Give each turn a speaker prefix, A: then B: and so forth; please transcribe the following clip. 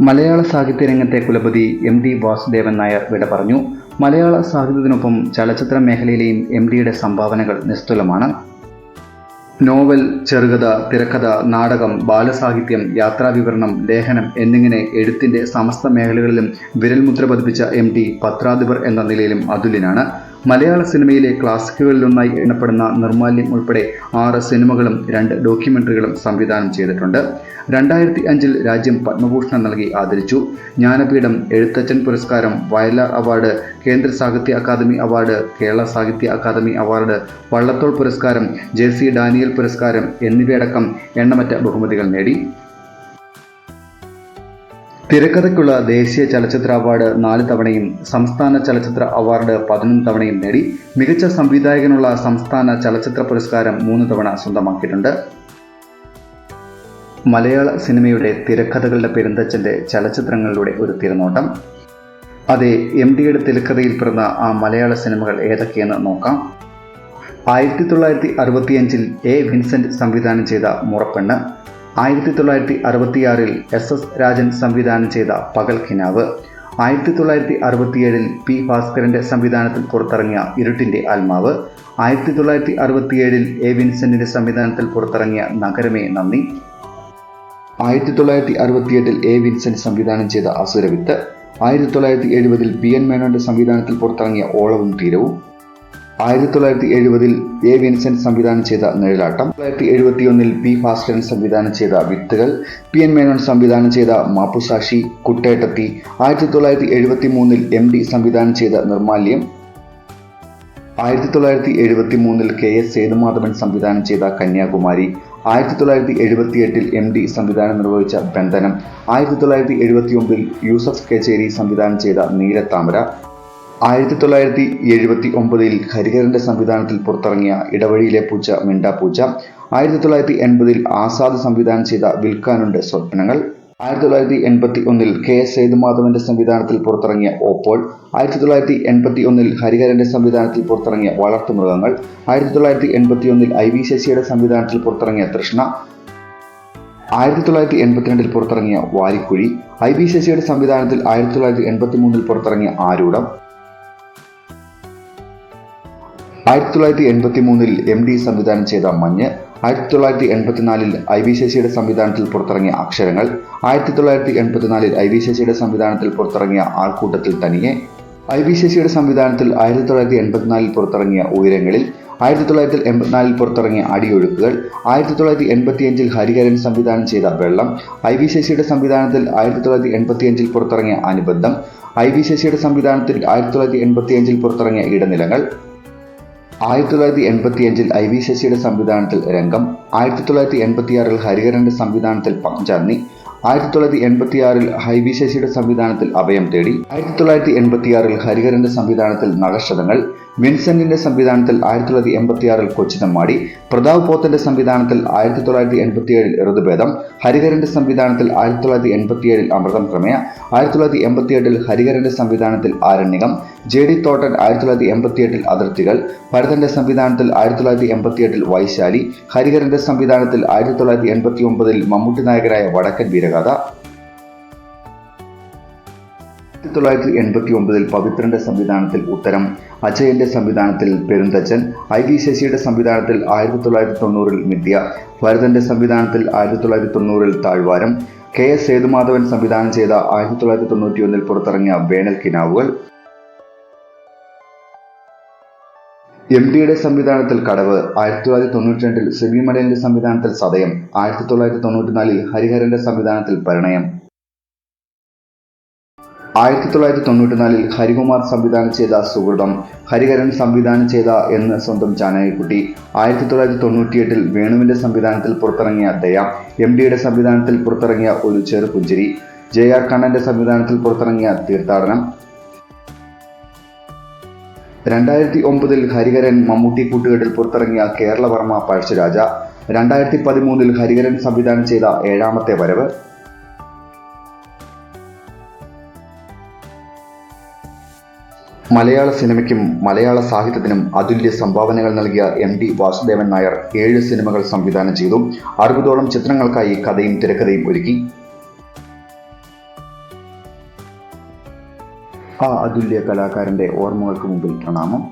A: മലയാള സാഹിത്യ രംഗത്തെ കുലപതി എം ഡി വാസുദേവൻ നായർ വിട പറഞ്ഞു. മലയാള സാഹിത്യത്തിനൊപ്പം ചലച്ചിത്ര മേഖലയിലെയും എം ഡിയുടെ സംഭാവനകൾ നിസ്തുലമാണ്. നോവൽ ചെറുകഥ തിരക്കഥ നാടകം ബാലസാഹിത്യം യാത്രാവിവരണം ലേഖനം എന്നിങ്ങനെ എഴുത്തിന്റെ സമസ്ത മേഖലകളിലും വിരൽമുദ്ര പതിപ്പിച്ച എം ഡി പത്രാധിപർ എന്ന നിലയിലും അതുല്യനാണ്. മലയാള സിനിമയിലെ ക്ലാസിക്കുകളിലൊന്നായി എണ്ണപ്പെടുന്ന നിർമാല്യം ഉൾപ്പെടെ ആറ് സിനിമകളും രണ്ട് ഡോക്യുമെന്ററികളും സംവിധാനം ചെയ്തിട്ടുണ്ട്. രണ്ടായിരത്തി അഞ്ചിൽ രാജ്യം പത്മഭൂഷണം നൽകി ആദരിച്ചു. ജ്ഞാനപീഠം എഴുത്തച്ഛൻ പുരസ്കാരം വയലാർ അവാർഡ് കേന്ദ്ര സാഹിത്യ അക്കാദമി അവാർഡ് കേരള സാഹിത്യ അക്കാദമി അവാർഡ് വള്ളത്തോൾ പുരസ്കാരം ജെ സി ഡാനിയൽ പുരസ്കാരം എന്നിവയടക്കം എണ്ണമറ്റ ബഹുമതികൾ നേടി. തിരക്കഥയ്ക്കുള്ള ദേശീയ ചലച്ചിത്ര അവാർഡ് നാല് തവണയും സംസ്ഥാന ചലച്ചിത്ര അവാർഡ് പതിനൊന്ന് തവണയും നേടി. മികച്ച സംവിധായകനുള്ള സംസ്ഥാന ചലച്ചിത്ര പുരസ്കാരം മൂന്ന് തവണ സ്വന്തമാക്കിയിട്ടുണ്ട്. മലയാള സിനിമയുടെ തിരക്കഥകളുടെ പെരുന്തച്ഛന്റെ ചലച്ചിത്രങ്ങളിലൂടെ ഒരു തിരനോട്ടം. അതെ എം ഡിയുടെ തിരക്കഥയിൽ പിറന്ന ആ മലയാള സിനിമകൾ ഏതൊക്കെയെന്ന് നോക്കാം. ആയിരത്തി തൊള്ളായിരത്തി അറുപത്തിയഞ്ചിൽ എ വിൻസെന്റ് സംവിധാനം ചെയ്ത മുറപ്പെണ്ണ്. ആയിരത്തി തൊള്ളായിരത്തി അറുപത്തിയാറിൽ എസ് എസ് രാജൻ സംവിധാനം ചെയ്ത പകൽ കിനാവ്. ആയിരത്തി തൊള്ളായിരത്തി അറുപത്തിയേഴിൽ പി ഭാസ്കരന്റെ സംവിധാനത്തിൽ പുറത്തിറങ്ങിയ ഇരുട്ടിന്റെ ആത്മാവ്. ആയിരത്തി തൊള്ളായിരത്തി അറുപത്തിയേഴിൽ എ വിൻസെന്റിന്റെ സംവിധാനത്തിൽ പുറത്തിറങ്ങിയ നഗരമേ നന്ദി. ആയിരത്തി തൊള്ളായിരത്തി അറുപത്തിയെട്ടിൽ എ വിൻസെന്റ് സംവിധാനം ചെയ്ത അസുരവിത്ത്. ആയിരത്തി തൊള്ളായിരത്തി എഴുപതിൽ പി എൻ മേനോന്റെ സംവിധാനത്തിൽ പുറത്തിറങ്ങിയ ഓളവും തീരവും. ആയിരത്തി തൊള്ളായിരത്തി എഴുപതിൽ എ വിൻസെന്റ് സംവിധാനം ചെയ്ത നിഴലാട്ടം തൊള്ളായിരത്തി എഴുപത്തിയൊന്നിൽ പി ഭാസ്കരൻ സംവിധാനം ചെയ്ത വിത്തുകൾ പി എൻ മേനോൻ സംവിധാനം ചെയ്ത മാപ്പുസാക്ഷി കുട്ടേട്ടത്തി ആയിരത്തി തൊള്ളായിരത്തി എഴുപത്തി മൂന്നിൽ എം ഡി സംവിധാനം ചെയ്ത നിർമാല്യം ആയിരത്തി തൊള്ളായിരത്തി എഴുപത്തി മൂന്നിൽ കെ എസ് സേതുമാധവൻ സംവിധാനം ചെയ്ത കന്യാകുമാരി ആയിരത്തി തൊള്ളായിരത്തി എഴുപത്തി എട്ടിൽ എം ഡി സംവിധാനം നിർവഹിച്ച ബന്ധനം ആയിരത്തി തൊള്ളായിരത്തി എഴുപത്തി ഒമ്പതിൽ യൂസഫ് കച്ചേരി സംവിധാനം ചെയ്ത നീലത്താമര ആയിരത്തി തൊള്ളായിരത്തി എഴുപത്തി ഒമ്പതിൽ ഹരിഹരന്റെ സംവിധാനത്തിൽ പുറത്തിറങ്ങിയ ഇടവഴിയിലെ പൂച്ച മിണ്ടാപ്പൂച്ച ആയിരത്തി തൊള്ളായിരത്തി എൺപതിൽ ആസാദ് സംവിധാനം ചെയ്ത വിൽക്കാനുണ്ട് സ്വപ്നങ്ങൾ. ആയിരത്തി തൊള്ളായിരത്തി എൺപത്തി ഒന്നിൽ കെ എസ് സേതുമാധവന്റെ സംവിധാനത്തിൽ പുറത്തിറങ്ങിയ ഓപ്പോൾ. ആയിരത്തി തൊള്ളായിരത്തി എൺപത്തി ഒന്നിൽ ഹരിഹരന്റെ സംവിധാനത്തിൽ പുറത്തിറങ്ങിയ വളർത്തുമൃഗങ്ങൾ. ആയിരത്തി തൊള്ളായിരത്തി എൺപത്തി ഒന്നിൽ ഐ വി ശശിയുടെ സംവിധാനത്തിൽ പുറത്തിറങ്ങിയ തൃഷ്ണ. ആയിരത്തി തൊള്ളായിരത്തി എൺപത്തിരണ്ടിൽ പുറത്തിറങ്ങിയ വാരിക്കുഴി. ഐ വി ശശിയുടെ സംവിധാനത്തിൽ ആയിരത്തി തൊള്ളായിരത്തി എൺപത്തി മൂന്നിൽ പുറത്തിറങ്ങിയ ആരൂഢം. ആയിരത്തി തൊള്ളായിരത്തി എൺപത്തി മൂന്നിൽ എം ഡി സംവിധാനം ചെയ്ത മഞ്ഞ് ആയിരത്തി തൊള്ളായിരത്തി എൺപത്തിനാലിൽ ഐ വി ശശിയുടെ സംവിധാനത്തിൽ പുറത്തിറങ്ങിയ അക്ഷരങ്ങൾ ആയിരത്തി തൊള്ളായിരത്തി എൺപത്തിനാലിൽ ഐ വി ശശിയുടെ സംവിധാനത്തിൽ പുറത്തിറങ്ങിയ ആൾക്കൂട്ടത്തിൽ തനിയെ ഐ വി ശശിയുടെ സംവിധാനത്തിൽ ആയിരത്തി തൊള്ളായിരത്തി എൺപത്തിനാലിൽ പുറത്തിറങ്ങിയ ഉയരങ്ങളിൽ ആയിരത്തി തൊള്ളായിരത്തി എൺപത്തിനാലിൽ പുറത്തിറങ്ങിയ അടിയൊഴുക്കുകൾ ആയിരത്തി തൊള്ളായിരത്തി എൺപത്തിയഞ്ചിൽ ഹരിഹരൻ സംവിധാനം ചെയ്ത വെള്ളം ഐ വി ശശിയുടെ സംവിധാനത്തിൽ ആയിരത്തി തൊള്ളായിരത്തി എൺപത്തിയഞ്ചിൽ പുറത്തിറങ്ങിയ അനുബന്ധം ഐ വി ശശിയുടെ സംവിധാനത്തിൽ ആയിരത്തി തൊള്ളായിരത്തി എൺപത്തിയഞ്ചിൽ പുറത്തിറങ്ങിയ ഇടനിലങ്ങൾ ആയിരത്തി തൊള്ളായിരത്തി എൺപത്തിയഞ്ചിൽ ഐ വി ശശിയുടെ സംവിധാനത്തിൽ രംഗം ആയിരത്തി തൊള്ളായിരത്തി എൺപത്തിയാറിൽ ഹരിഹരന്റെ സംവിധാനത്തിൽ പഞ്ചാന്നി ആയിരത്തി തൊള്ളായിരത്തി എൺപത്തിയാറിൽ വി ശശിയുടെ സംവിധാനത്തിൽ അഭയം തേടി. ആയിരത്തി തൊള്ളായിരത്തി എൺപത്തിയാറിൽ ഹരിഹരന്റെ സംവിധാനത്തിൽ നഗക്ഷതങ്ങൾ വിൻസെന്റിന്റെ സംവിധാനത്തിൽ ആയിരത്തി തൊള്ളായിരത്തി എൺപത്തിയാറിൽ കൊച്ചിതമ്മാടി പ്രതാപ് പോത്തന്റെ സംവിധാനത്തിൽ ആയിരത്തി തൊള്ളായിരത്തി എൺപത്തിയേഴിൽ ഋതുഭേദം. ഹരിഹരന്റെ സംവിധാനത്തിൽ ആയിരത്തി തൊള്ളായിരത്തി എൺപത്തിയേഴിൽ അമൃതം പ്രമേയ. ആയിരത്തി തൊള്ളായിരത്തി എൺപത്തിയെട്ടിൽ ഹരിഹരന്റെ സംവിധാനത്തിൽ ആരണ്യകം. ജെ ഡി തോട്ടൻ ആയിരത്തി തൊള്ളായിരത്തി എൺപത്തിയെട്ടിൽ അതിർത്തികൾ. ഭരതന്റെ സംവിധാനത്തിൽ ആയിരത്തി തൊള്ളായിരത്തി എൺപത്തിയെട്ടിൽ വൈശാലി. ഹരിഹരന്റെ സംവിധാനത്തിൽ ആയിരത്തി തൊള്ളായിരത്തി എൺപത്തി ഒമ്പതിൽ മമ്മൂട്ടി നായകനായ വടക്കൻ വീരഗാഥ ആയിരത്തി തൊള്ളായിരത്തി എൺപത്തി ഒമ്പതിൽ പവിത്രന്റെ സംവിധാനത്തിൽ ഉത്തരം അജയന്റെ സംവിധാനത്തിൽ പെരുന്തച്ചൻ ഐ വി ശശിയുടെ സംവിധാനത്തിൽ ആയിരത്തി തൊള്ളായിരത്തി തൊണ്ണൂറിൽ മിഥ്യ ഭരതന്റെ സംവിധാനത്തിൽ ആയിരത്തി തൊള്ളായിരത്തി തൊണ്ണൂറിൽ താഴ്വാരം കെ എസ് സേതുമാധവൻ സംവിധാനം ചെയ്ത ആയിരത്തി തൊള്ളായിരത്തി തൊണ്ണൂറ്റി ഒന്നിൽ പുറത്തിറങ്ങിയ വേനൽ കിനാവുകൾ എം ഡിയുടെ സംവിധാനത്തിൽ കടവ് ആയിരത്തി തൊള്ളായിരത്തി തൊണ്ണൂറ്റി രണ്ടിൽ സെബി മലയന്റെ സംവിധാനത്തിൽ സതയം ആയിരത്തി തൊള്ളായിരത്തി തൊണ്ണൂറ്റിനാലിൽ ഹരിഹരന്റെ സംവിധാനത്തിൽ പരിണയം. ആയിരത്തി തൊള്ളായിരത്തി തൊണ്ണൂറ്റിനാലിൽ ഹരികുമാർ സംവിധാനം ചെയ്ത സുഹൃതം ഹരിഹരൻ സംവിധാനം ചെയ്ത എന്ന് സ്വന്തം ചാനകക്കുട്ടി ആയിരത്തി തൊള്ളായിരത്തി തൊണ്ണൂറ്റിയെട്ടിൽ വേണുവിന്റെ സംവിധാനത്തിൽ പുറത്തിറങ്ങിയ ദയ എം ഡിയുടെ സംവിധാനത്തിൽ പുറത്തിറങ്ങിയ ഒരു ചെറുപുഞ്ചിരി. ജെ ആർ കണ്ണന്റെ സംവിധാനത്തിൽ പുറത്തിറങ്ങിയ തീർത്ഥാടനം. രണ്ടായിരത്തി ഒമ്പതിൽ ഹരിഹരൻ മമ്മൂട്ടി കൂട്ടുകെട്ടിൽ പുറത്തിറങ്ങിയ കേരളവർമ്മ പഴശ്ശിരാജ രണ്ടായിരത്തി പതിമൂന്നിൽ ഹരിഹരൻ സംവിധാനം ചെയ്ത ഏഴാമത്തെ വരവ്. മലയാള സിനിമയ്ക്കും മലയാള സാഹിത്യത്തിനും അതുല്യ സംഭാവനകൾ നൽകിയ എം ഡി വാസുദേവൻ നായർ ഏഴ് സിനിമകൾ സംവിധാനം ചെയ്തു. അറുപതോളം ചിത്രങ്ങൾക്കായി കഥയും തിരക്കഥയും ഒരുക്കി. ആ അതുല്യ കലാകാരന്റെ ഓർമ്മകൾക്ക് മുമ്പിൽ പ്രണാമം.